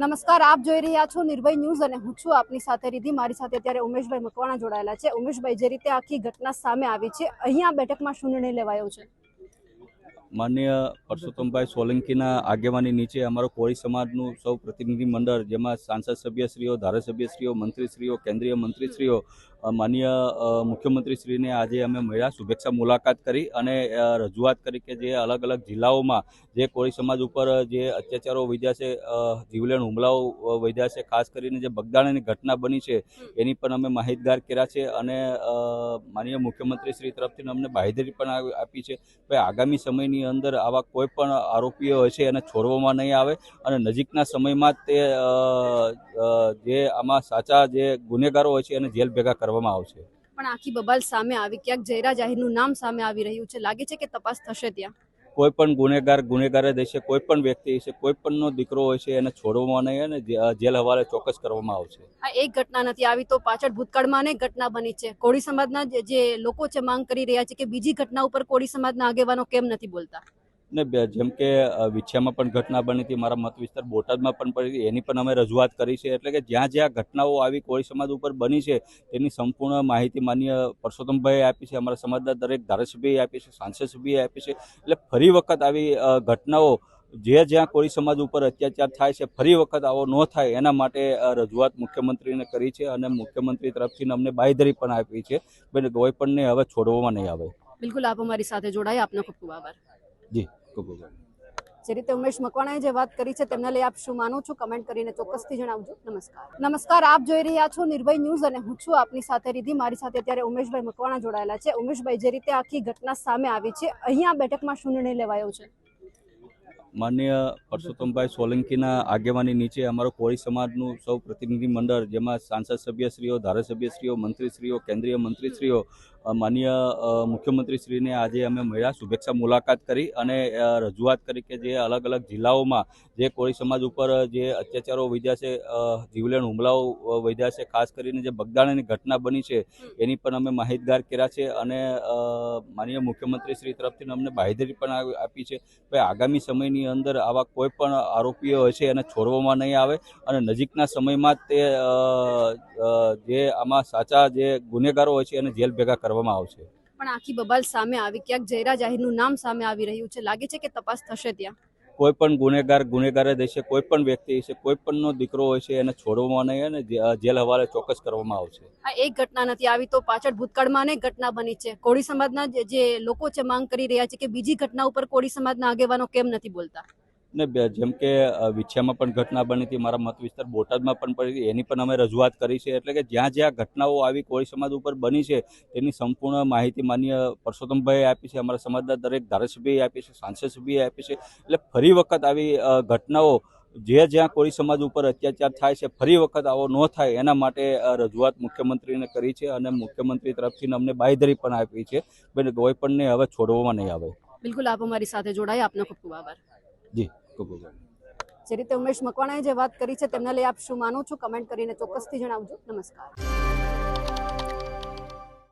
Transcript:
નમસ્કાર, આપ જોઈ રહ્યા છો નિર્ભય ન્યૂઝ અને હું છું આપની સાથે રીધી મારી સાથે અત્યારે ઉમેશભાઈ મકવાણા જોડાયેલા છે. ઉમેશભાઈ, જે રીતે આખી ઘટના સામે આવી છે, અહીંયા બેઠકમાં શું નિર્ણય લેવાયો છે? માન્ય પરસોત્તમભાઈ સોલંકીના આગેવાની નીચે અમારો કોળી સમાજનું સૌ પ્રતિનિધિ મંડળ જેમાં સાંસદ સભ્યશ્રીઓ, ધારાસભ્યશ્રીઓ, મંત્રીશ્રીઓ, કેન્દ્રીય મંત્રીશ્રીઓ માન્ય મુખ્યમંત્રીશ્રીને આજે અમે મળ્યા. શુભેચ્છા મુલાકાત કરી અને રજૂઆત કરી કે જે અલગ અલગ જિલ્લાઓમાં જે કોળી સમાજ ઉપર જે અત્યાચારો વધ્યા છે જીવલેણ હુમલાઓ વધ્યા છે, ખાસ કરીને જે બગદાણાની ઘટના બની છે, એની પણ અમે માહિતગાર કર્યા છે અને માનીય મુખ્યમંત્રીશ્રી તરફથી અમને બાહેધરી પણ આપી છે કે આગામી સમયની અંદર આવા કોઈ પણ આરોપીઓ હશે એને છોડવામાં નહીં આવે અને નજીકના સમયમાં તે જે આમાં સાચા જે ગુનેગારો હોય છે એને જેલ ભેગા કરવામાં આવશે. પણ આખી બબાલ સામે આવી ક્યાંક જયરા જાહેરનું નામ સામે આવી રહ્યું છે. લાગે છે કે તપાસ થશે ત્યાં. કોઈ પણ ગુનેગાર ગુનેગાર દેશે કોઈ પણ વ્યક્તિ હશે કોઈ પણનો દીકરો હોય છે એને છોડવામાં નહીં અને જેલ હવાલે ચોક્કસ કરવામાં આવશે. આ એક ઘટના નથી આવી તો પાછળ ભૂતકાળમાં અનેક ઘટના બની છે. કોળી સમાજના જે- જે લોકો છે માંગ કરી રહ્યા છે કે બીજી ઘટના ઉપર કોળી સમાજના આગેવાનો કેમ નથી બોલતા? ને જેમ કે વિછિયામાં પણ ઘટના બની હતી મારા મત વિસ્તાર બોટાદમાં પણ પડી હતી. એની પણ અમે રજૂઆત કરી છે. એટલે કે જ્યાં જ્યાં ઘટનાઓ આવી કોળી સમાજ ઉપર બની છે તેની સંપૂર્ણ માહિતી માન્ય પરસોત્તમભાઈએ આપી છે. અમારા સમાજના દરેક ધારાસભ્યએ આપી છે સાંસદસભ્યએ આપી છે. એટલે ફરી વખત આવી ઘટનાઓ જે જ્યાં કોળી સમાજ ઉપર અત્યાચાર થાય છે ફરી વખત આવો ન થાય એના માટે રજૂઆત મુખ્યમંત્રીને કરી છે અને મુખ્યમંત્રી તરફથી અમને બાંયધરી પણ આપી છે. કોઈ પણને હવે છોડવામાં નહીં આવે. બિલકુલ આપ અમારી સાથે જોડાયા. આપનો ખૂબ ખૂબ આભાર. જી. જે રીતે ઉમેશ મકવાણાએ જે વાત કરી છે તેમને લઈ આપ શું માનો છો? કમેન્ટ કરીને ચોક્કસથી જણાવજો. નમસ્કાર. નમસ્કાર આપ જોઈ રહ્યા છો નિર્ભય ન્યૂઝ અને હું છું આપની સાથે રીધી મારી સાથે અત્યારે ઉમેશભાઈ મકવાણા જોડાયેલા છે. ઉમેશભાઈ જે રીતે આખી ઘટના સામે આવી છે અહીંયા બેઠકમાં શું નિર્ણય લેવાયો છે? માન્ય પરસોત્તમભાઈ સોલંકીના આગેવાની નીચે અમારો કોળી સમાજનું સૌ પ્રતિનિધિ મંડળ જેમાં સાંસદ સભ્યશ્રીઓ ધારાસભ્યશ્રીઓ મંત્રીશ્રીઓ કેન્દ્રીય મંત્રીશ્રીઓ માન્ય મુખ્યમંત્રીશ્રીને આજે અમે મળ્યા. શુભેચ્છા મુલાકાત કરી અને રજૂઆત કરી કે જે અલગ અલગ જિલ્લાઓમાં જે કોળી સમાજ ઉપર જે અત્યાચારો વધ્યા છે જીવલેણ હુમલાઓ વધ્યા છે ખાસ કરીને જે બગદાણાની ઘટના બની છે એની પણ અમે માહિતગાર કર્યા છે અને માનીય મુખ્યમંત્રીશ્રી તરફથી અમને બાહેધરી પણ આપી છે ભાઈ આગામી સમયની અંદર આવા કોઈ પણ આરોપીઓ હશે એને છોડવામાં નહીં આવે અને નજીકના સમયમાં તે જે આમાં સાચા જે ગુનેગારો હોય છે એને જેલ ભેગા કરવામાં આવશે. પણ આખી બબાલ સામે આવી ક્યાંક જયરા જાહેરનું નામ સામે આવી રહ્યું છે લાગે છે કે તપાસ થશે ત્યાં? કોઈ પણ ગુનેગાર ગુનેગારે દેશે કોઈ પણ વ્યક્તિ હશે કોઈ પણનો દીકરો હોય છે એને છોડવામાં નહીં અને જેલ હવાલે ચોક્કસ કરવામાં આવશે. આ એક ઘટના નથી આવી તો પાછળ ભૂતકાળમાં અનેક ઘટના બની છે. કોળી સમાજના જે- જે લોકો છે માંગ કરી રહ્યા છે કે બીજી ઘટના ઉપર કોળી સમાજના આગેવાનો કેમ નથી બોલતા? ને બે- જેમ કે વિછિયામાં પણ ઘટના બની હતી મારા મત વિસ્તાર બોટાદમાં પણ પડી હતી એની પણ અમે રજૂઆત કરી છે. એટલે કે જ્યાં જ્યાં ઘટનાઓ આવી કોળી સમાજ ઉપર બની છે તેની સંપૂર્ણ માહિતી માન્ય પરસોત્તમભાઈએ આપી છે અમારા સમાજના દરેક ધારાસભ્યએ આપી છે સાંસદ સભ્યએ આપી છે. એટલે ફરી વખત આવી ઘટનાઓ જે જ્યાં કોળી સમાજ ઉપર અત્યાચાર થાય છે ફરી વખત આવો ન થાય એના માટે રજૂઆત મુખ્યમંત્રીને કરી છે અને મુખ્યમંત્રી તરફથી અમને બાંયધરી પણ આપી છે. કોઈ પણને હવે છોડવામાં નહીં આવે. બિલકુલ આપ અમારી સાથે જોડાય. આપનો ખૂબ ખૂબ આભાર. જી. ખૂબ ખૂબ જે રીતે ઉમેશ મકવાણાએ જે વાત કરી છે, તેમને લઈ આપ શું માનો છો? કમેન્ટ કરીને ચોક્કસથી જણાવજો. નમસ્કાર.